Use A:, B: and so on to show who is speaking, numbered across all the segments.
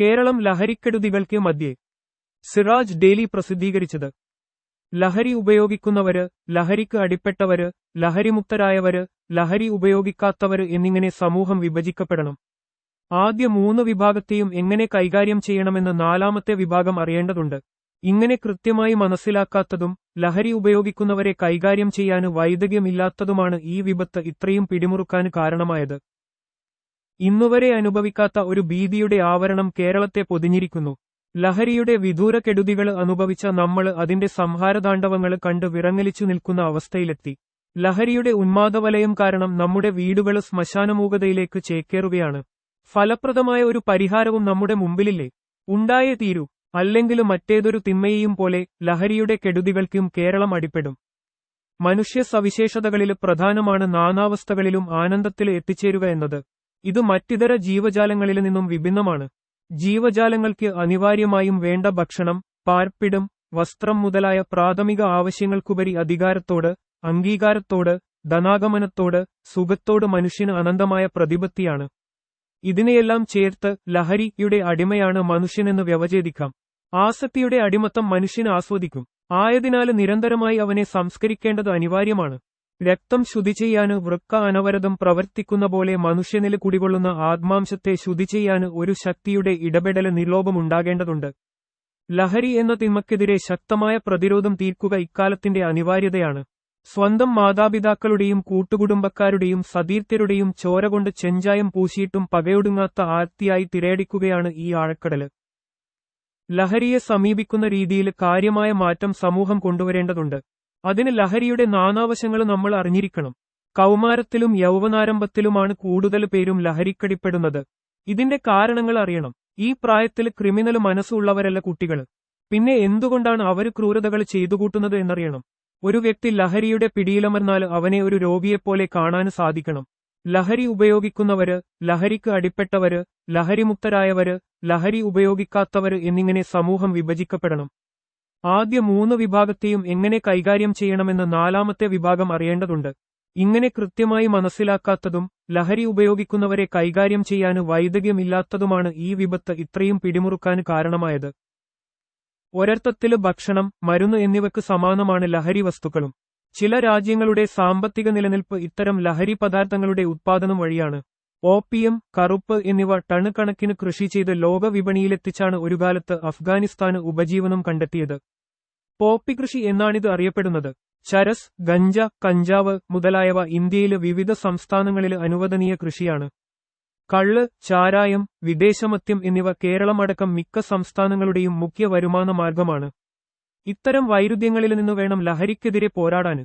A: കേരളം ലഹരിക്കെടുതികൾക്ക് മധ്യേ സിറാജ് ഡെയിലി പ്രസിദ്ധീകരിച്ചത്. ലഹരി ഉപയോഗിക്കുന്നവര് ലഹരിക്ക് അടിപ്പെട്ടവര് ലഹരിമുക്തരായവര് ലഹരി ഉപയോഗിക്കാത്തവര് എന്നിങ്ങനെ സമൂഹം വിഭജിക്കപ്പെടണം. ആദ്യ മൂന്ന് വിഭാഗത്തെയും എങ്ങനെ കൈകാര്യം ചെയ്യണമെന്ന് നാലാമത്തെ വിഭാഗം അറിയേണ്ടതുണ്ട്. ഇങ്ങനെ കൃത്യമായി മനസ്സിലാക്കാത്തതും ലഹരി ഉപയോഗിക്കുന്നവരെ കൈകാര്യം ചെയ്യാന് വൈദഗ്ധ്യമില്ലാത്തതുമാണ് ഈ വിപത്ത് ഇത്രയും പിടിമുറുക്കാൻ കാരണമായത്. ഇന്നുവരെ അനുഭവിക്കാത്ത ഒരു ഭീതിയുടെ ആവരണം കേരളത്തെ പൊതിഞ്ഞിരിക്കുന്നു. ലഹരിയുടെ വിദൂര കെടുതികൾ അനുഭവിച്ച നമ്മൾ അതിന്റെ സംഹാരതാണ്ഡവങ്ങൾ കണ്ട് വിറങ്ങലിച്ചു നിൽക്കുന്ന അവസ്ഥയിലെത്തി. ലഹരിയുടെ ഉന്മാദവലയം കാരണം നമ്മുടെ വീടുകൾ ശ്മശാനമൂകതയിലേക്ക് ചേക്കേറുകയാണ്. ഫലപ്രദമായ ഒരു പരിഹാരവും നമ്മുടെ മുമ്പിലില്ലേ? ഉണ്ടായേ തീരൂ. അല്ലെങ്കിൽ മറ്റേതൊരു തിന്മയെയും പോലെ ലഹരിയുടെ കെടുതികൾക്കും കേരളം അടിപ്പെടും. മനുഷ്യ സവിശേഷതകളിൽ പ്രധാനമാണ് നാനാവസ്ഥകളിലും ആനന്ദത്തിൽ എത്തിച്ചേരുക എന്നത്. ഇത് മറ്റിതര ജീവജാലങ്ങളിൽ നിന്നും വിഭിന്നമാണ്. ജീവജാലങ്ങൾക്ക് അനിവാര്യമായും വേണ്ട ഭക്ഷണം പാർപ്പിടം വസ്ത്രം മുതലായ പ്രാഥമിക ആവശ്യങ്ങൾക്കുപരി അധികാരത്തോട് അംഗീകാരത്തോട് ധനാഗമനത്തോട് സുഖത്തോട് മനുഷ്യന് അനന്തമായ പ്രതിപത്തിയാണ്. ഇതിനെയെല്ലാം ചേർത്ത് ലഹരിയുടെ അടിമയാണ് മനുഷ്യനെന്ന് വ്യവചേദിക്കാം. ആസക്തിയുടെ അടിമത്തം മനുഷ്യന് ആസ്വദിക്കും. ആയതിനാൽ നിരന്തരമായി അവനെ സംസ്കരിക്കേണ്ടത് അനിവാര്യമാണ്. രക്തം ശുദ്ധി ചെയ്യാന് വൃക്ക അനവരതം പ്രവർത്തിക്കുന്ന പോലെ മനുഷ്യനിൽ കുടികൊള്ളുന്ന ആത്മാംശത്തെ ശുദ്ധി ചെയ്യാന് ഒരു ശക്തിയുടെ ഇടപെടൽ നിലോപമുണ്ടാകേണ്ടതുണ്ട്. ലഹരി എന്ന തിന്മക്കെതിരെ ശക്തമായ പ്രതിരോധം തീർക്കുക ഇക്കാലത്തിന്റെ അനിവാര്യതയാണ്. സ്വന്തം മാതാപിതാക്കളുടെയും കൂട്ടുകുടുംബക്കാരുടെയും സതീർത്ഥ്യരുടെയും ചോര കൊണ്ട് ചെഞ്ചായം പൂശിയിട്ടും പകയൊടുങ്ങാത്ത ആർത്തിയായി തിരയടിക്കുകയാണ് ഈ ആഴക്കടൽ. ലഹരിയെ സമീപിക്കുന്ന രീതിയിൽ കാര്യമായ മാറ്റം സമൂഹം കൊണ്ടുവരേണ്ടതുണ്ട്. അതിന് ലഹരിയുടെ നാനാവശങ്ങൾ നമ്മൾ അറിഞ്ഞിരിക്കണം. കൗമാരത്തിലും യൗവനാരംഭത്തിലുമാണ് കൂടുതൽ പേരും ലഹരിക്കടിപ്പെടുന്നത്. ഇതിന്റെ കാരണങ്ങൾ അറിയണം. ഈ പ്രായത്തിൽ ക്രിമിനൽ മനസ്സുള്ളവരല്ല കുട്ടികൾ പിന്നെ എന്തുകൊണ്ടാണ് അവർ ക്രൂരതകൾ ചെയ്തുകൂട്ടുന്നത് എന്നറിയണം. ഒരു വ്യക്തി ലഹരിയുടെ പിടിയിലമർന്നാൽ അവനെ ഒരു രോഗിയെപ്പോലെ കാണാൻ സാധിക്കണം. ലഹരി ഉപയോഗിക്കുന്നവര് ലഹരിക്ക് അടിപ്പെട്ടവര് ലഹരിമുക്തരായവര് ലഹരി ഉപയോഗിക്കാത്തവര് എന്നിങ്ങനെ സമൂഹം വിഭജിക്കപ്പെടണം. ആദ്യ മൂന്ന് വിഭാഗത്തെയും എങ്ങനെ കൈകാര്യം ചെയ്യണമെന്ന് നാലാമത്തെ വിഭാഗം അറിയേണ്ടതുണ്ട്. ഇങ്ങനെ കൃത്യമായി മനസ്സിലാക്കാത്തതും ലഹരി ഉപയോഗിക്കുന്നവരെ കൈകാര്യം ചെയ്യാന് വൈദഗ്ധ്യമില്ലാത്തതുമാണ് ഈ വിപത്ത് ഇത്രയും പിടിമുറുക്കാൻ കാരണമായത്. ഒരർത്ഥത്തിൽ ഭക്ഷണം മരുന്ന് എന്നിവയ്ക്ക് സമാനമാണ് ലഹരി വസ്തുക്കളും. ചില രാജ്യങ്ങളുടെ സാമ്പത്തിക നിലനിൽപ്പ് ഇത്തരം ലഹരി പദാർത്ഥങ്ങളുടെ ഉത്പാദനം വഴിയാണ്. ഓപ്പിയം കറുപ്പ് എന്നിവ ടണ് കണക്കിന് കൃഷി ചെയ്ത് ലോകവിപണിയിലെത്തിച്ചാണ് ഒരു കാലത്ത് അഫ്ഗാനിസ്ഥാന് ഉപജീവനം കണ്ടെത്തിയത്. പോപ്പി കൃഷി എന്നാണിത് അറിയപ്പെടുന്നത്. ചരസ് ഗഞ്ച കഞ്ചാവ് മുതലായവ ഇന്ത്യയിലെ വിവിധ സംസ്ഥാനങ്ങളിൽ അനുവദനീയ കൃഷിയാണ്. കള്ള് ചാരായം വിദേശമത്യം എന്നിവ കേരളമടക്കം മിക്ക സംസ്ഥാനങ്ങളുടെയും മുഖ്യ വരുമാന മാർഗമാണ്. ഇത്തരം വൈരുദ്ധ്യങ്ങളിൽ നിന്ന് വേണം ലഹരിക്കെതിരെ പോരാടാൻ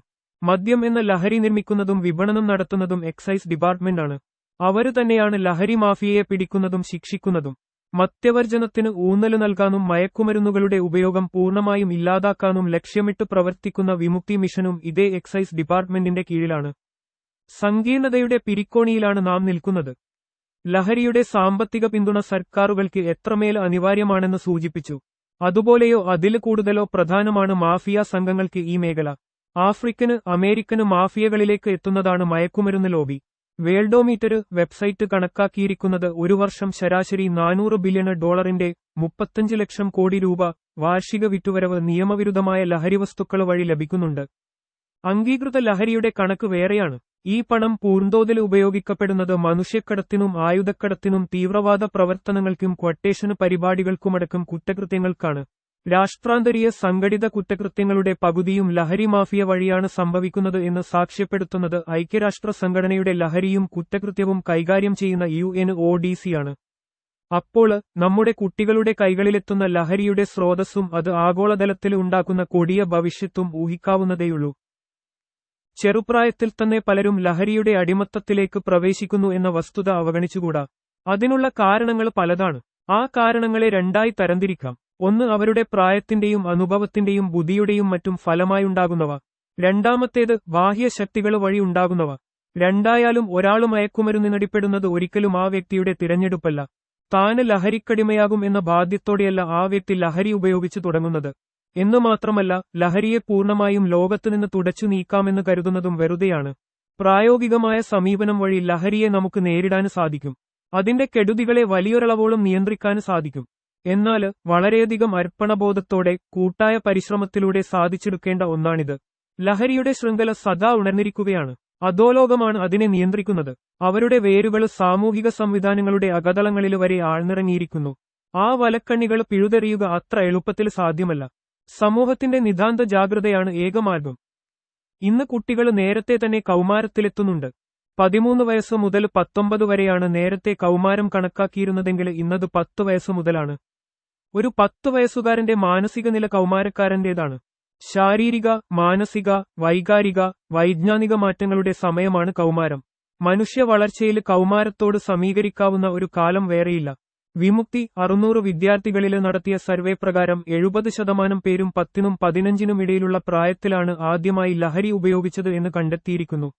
A: മദ്യം എന്ന ലഹരി നിർമ്മിക്കുന്നതും വിപണനം നടത്തുന്നതും എക്സൈസ് ഡിപ്പാർട്ട്മെന്റാണ്. അവർ തന്നെയാണ് ലഹരി മാഫിയയെ പിടിക്കുന്നതും ശിക്ഷിക്കുന്നതും. മത്യവർജനത്തിന് ഊന്നൽ നൽകാനും മയക്കുമരുന്നുകളുടെ ഉപയോഗം പൂർണമായും ഇല്ലാതാക്കാനും ലക്ഷ്യമിട്ട് പ്രവർത്തിക്കുന്ന വിമുക്തി മിഷനും ഇതേ എക്സൈസ് ഡിപ്പാർട്ട്മെന്റിന്റെ കീഴിലാണ്. സങ്കീർണതയുടെ പിരിക്കോണിയിലാണ് നാം നിൽക്കുന്നത്. ലഹരിയുടെ സാമ്പത്തിക പിന്തുണ സർക്കാരുകൾക്ക് എത്രമേൽ അനിവാര്യമാണെന്ന് സൂചിപ്പിച്ചു. അതുപോലെയോ അതിൽ കൂടുതലോ പ്രധാനമാണ് മാഫിയ സംഘങ്ങൾക്ക് ഈ മേഖല. ആഫ്രിക്കന് അമേരിക്കന് മാഫിയകളിലേക്ക് എത്തുന്നതാണ് മയക്കുമരുന്ന് ലോബി. വേൾഡോമീറ്റർ വെബ്സൈറ്റ് കണക്കാക്കിയിരിക്കുന്നത് ഒരു വർഷം ശരാശരി നാനൂറ് ബില്യൺ ഡോളറിന്റെ മുപ്പത്തഞ്ച് ലക്ഷം കോടി രൂപ വാർഷിക വിറ്റുവരവ് നിയമവിരുദ്ധമായ ലഹരി വസ്തുക്കൾ വഴി ലഭിക്കുന്നുണ്ട്. അംഗീകൃത ലഹരിയുടെ കണക്ക് വേറെയാണ്. ഈ പണം പൂർന്തോതിൽ ഉപയോഗിക്കപ്പെടുന്നത് മനുഷ്യക്കടത്തിനും ആയുധക്കടത്തിനും തീവ്രവാദ പ്രവർത്തനങ്ങൾക്കും ക്വട്ടേഷന് പരിപാടികൾക്കുമടക്കം കുറ്റകൃത്യങ്ങൾക്കാണ്. രാഷ്ട്രാന്തരീയ സംഘടിത കുറ്റകൃത്യങ്ങളുടെ പകുതിയും ലഹരി മാഫിയ വഴിയാണ് സംഭവിക്കുന്നത് എന്ന് സാക്ഷ്യപ്പെടുത്തുന്നത് ഐക്യരാഷ്ട്ര സംഘടനയുടെ ലഹരിയും കുറ്റകൃത്യവും കൈകാര്യം ചെയ്യുന്ന യു എൻ ഒ ഡി സിയാണ് അപ്പോൾ നമ്മുടെ കുട്ടികളുടെ കൈകളിലെത്തുന്ന ലഹരിയുടെ സ്രോതസ്സും അത് ആഗോളതലത്തിൽ ഉണ്ടാക്കുന്ന കൊടിയ ഭവിഷ്യത്തും ഊഹിക്കാവുന്നതേയുള്ളൂ. ചെറുപ്രായത്തിൽ തന്നെ പലരും ലഹരിയുടെ അടിമത്തത്തിലേക്ക് പ്രവേശിക്കുന്നു എന്ന വസ്തുത അവഗണിച്ചുകൂടാ. അതിനുള്ള കാരണങ്ങൾ പലതാണ്. ആ കാരണങ്ങളെ രണ്ടായി തരംതിരിക്കാം. ഒന്ന് അവരുടെ പ്രായത്തിന്റെയും അനുഭവത്തിന്റെയും ബുദ്ധിയുടെയും മറ്റും ഫലമായുണ്ടാകുന്നവ. രണ്ടാമത്തേത് ബാഹ്യശക്തികൾ വഴി ഉണ്ടാകുന്നവ. രണ്ടായാലും ഒരാളും മയക്കുമരുന്നിനടിപ്പെടുന്നത് ഒരിക്കലും ആ വ്യക്തിയുടെ തിരഞ്ഞെടുപ്പല്ല. താന് ലഹരിക്കടിമയാകും എന്ന ബാധ്യത്തോടെയല്ല ആ വ്യക്തി ലഹരി ഉപയോഗിച്ചു തുടങ്ങുന്നത്. എന്നു മാത്രമല്ല ലഹരിയെ പൂർണമായും ലോകത്തുനിന്ന് തുടച്ചു നീക്കാമെന്ന് കരുതുന്നതും വെറുതെയാണ്. പ്രായോഗികമായ സമീപനം വഴി ലഹരിയെ നമുക്ക് നേരിടാൻ സാധിക്കും. അതിന്റെ കെടുതികളെ വലിയൊരളവോളം നിയന്ത്രിക്കാൻ സാധിക്കും. എന്നാൽ വളരെയധികം അർപ്പണബോധത്തോടെ കൂട്ടായ പരിശ്രമത്തിലൂടെ സാധിച്ചെടുക്കേണ്ട ഒന്നാണിത്. ലഹരിയുടെ ശൃംഖല സദാ ഉണർന്നിരിക്കുകയാണ്. അധോലോകമാണ് അതിനെ നിയന്ത്രിക്കുന്നത്. അവരുടെ വേരുകൾ സാമൂഹിക സംവിധാനങ്ങളുടെ അകതളങ്ങളിൽ വരെ ആഴ്ന്നിറങ്ങിയിരിക്കുന്നു. ആ വലക്കണ്ണികൾ പിഴുതെറിയുക അത്ര എളുപ്പത്തിൽ സാധ്യമല്ല. സമൂഹത്തിന്റെ നിതാന്ത ജാഗ്രതയാണ് ഏകമാർഗം. ഇന്ന് കുട്ടികൾ നേരത്തെ തന്നെ കൗമാരത്തിലെത്തുന്നുണ്ട്. പതിമൂന്ന് വയസ്സ് മുതൽ പത്തൊമ്പത് വരെയാണ് നേരത്തെ കൗമാരം കണക്കാക്കിയിരുന്നതെങ്കിൽ ഇന്നത് പത്ത് വയസ്സ് മുതലാണ്. ഒരു പത്ത് വയസ്സുകാരന്റെ മാനസിക നില കൗമാരക്കാരന്റേതാണ്. ശാരീരിക മാനസിക വൈകാരിക വൈജ്ഞാനിക മാറ്റങ്ങളുടെ സമയമാണ് കൗമാരം. മനുഷ്യ വളർച്ചയിൽ കൗമാരത്തോട് സമീകരിക്കാവുന്ന ഒരു കാലം വേറെയില്ല. വിമുക്തി അറുന്നൂറ് വിദ്യാർത്ഥികളിൽ നടത്തിയ സർവേ പ്രകാരം എഴുപത് ശതമാനം പേരും പത്തിനും പതിനഞ്ചിനും ഇടയിലുള്ള പ്രായത്തിലാണ് ആദ്യമായി ലഹരി ഉപയോഗിച്ചത് എന്ന് കണ്ടെത്തിയിരിക്കുന്നു.